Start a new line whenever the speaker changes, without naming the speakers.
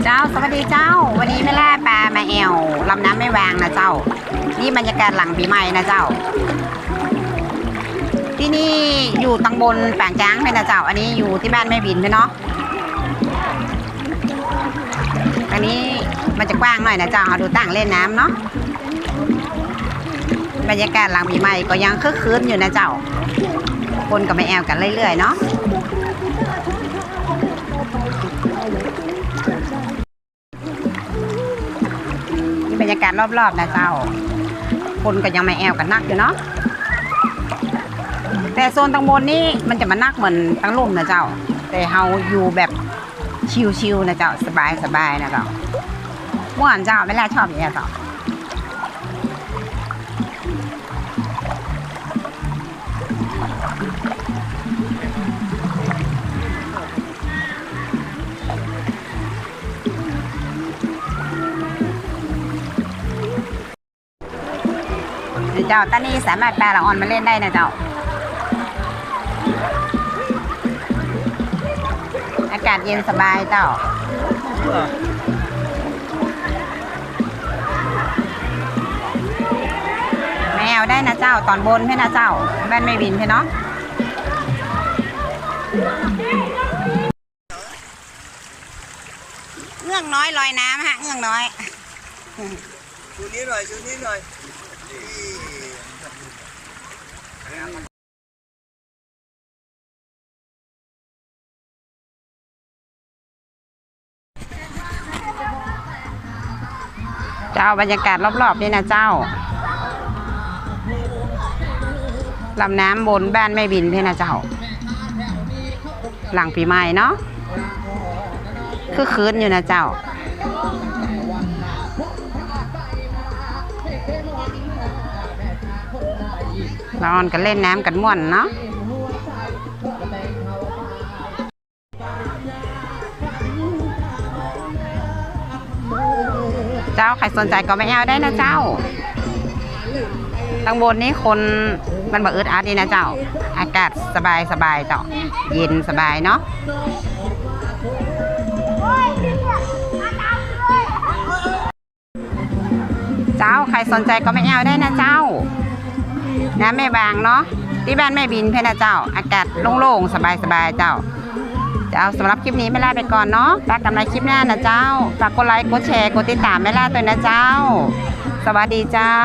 เจ้าสวัสดีเจ้า วันนี้ไม่ล่าปลามาแอวลำน้ำไม่วางนะเจ้า นี่บรรยากาศหลังปีใหม่นะเจ้า ที่นี่อยู่ตังบนป่างจ้างไหมนะเจ้า อันนี้อยู่ที่บ้านแม่บินไหมเนาะอันนี้มันจะกว้างหน่อยนะเจ้าเอาดูตั้งเล่นน้ำเนาะบรรยากาศหลังปีใหม่ก็ยังคึกคืนอยู่นะเจ้า คนกับไม่แอวกันเรื่อยๆเนาะากาศรอบๆนะเจ้า คนก็ยังไม่แอวกันนักอยู่เนาะแต่โซนตังบนนี่มันจะมานักเหมือนตังลุ่มนะเจ้า แต่เฮาอยู่แบบชิวๆนะเจ้าสบายๆนะเจ้าม่วนเจ้าไม่แลชอบอย่างเงี้ยเจ้า เจ้าตอนนี้สามารถแปลละออนมาเล่นได้นะเจ้า อากาศเย็นสบายเจ้าแมวได้นะเจ้าตอนบนให้นะเจ้าแม่นไม่บินใช่เนาะเงื่องน้อยลอยน้ำฮะเงื่องน้อย
ชูนี้หน่อยชูนี้หน่อย
เจ้าบรรยากาศรอบๆนี่นะเจ้าลำน้ำบนบ้านไม่บินพี่นะเจ้า หลังปีใหม่เนาะคือคืนอยู่นะเจ้าเาออนกันเล่นน้ำกันม่วนเนาะเจ้าใครสนใจก็ไม่เอาได้นะเจ้าตังบนนี้คนมันบ่อึดอัดดีนะเจ้า อากาศสบายสบายเจ้า เย็นสบายเนาะเจ้าใครสนใจก็ไม่เอาได้นะเจ้า น้ำไม่บางเนาะที่บ้านแม่บินเพื่อนะเจ้า อากาศโล่งๆสบายๆเจ้าเจ้าสำหรับคลิปนี้ไม่ลาไปก่อนเนาะฝากกำลังคลิปหน้านะเจ้าฝากกดไลค์กดแชร์กดติดตามไม่ลาตัวนะเจ้า สวัสดีเจ้า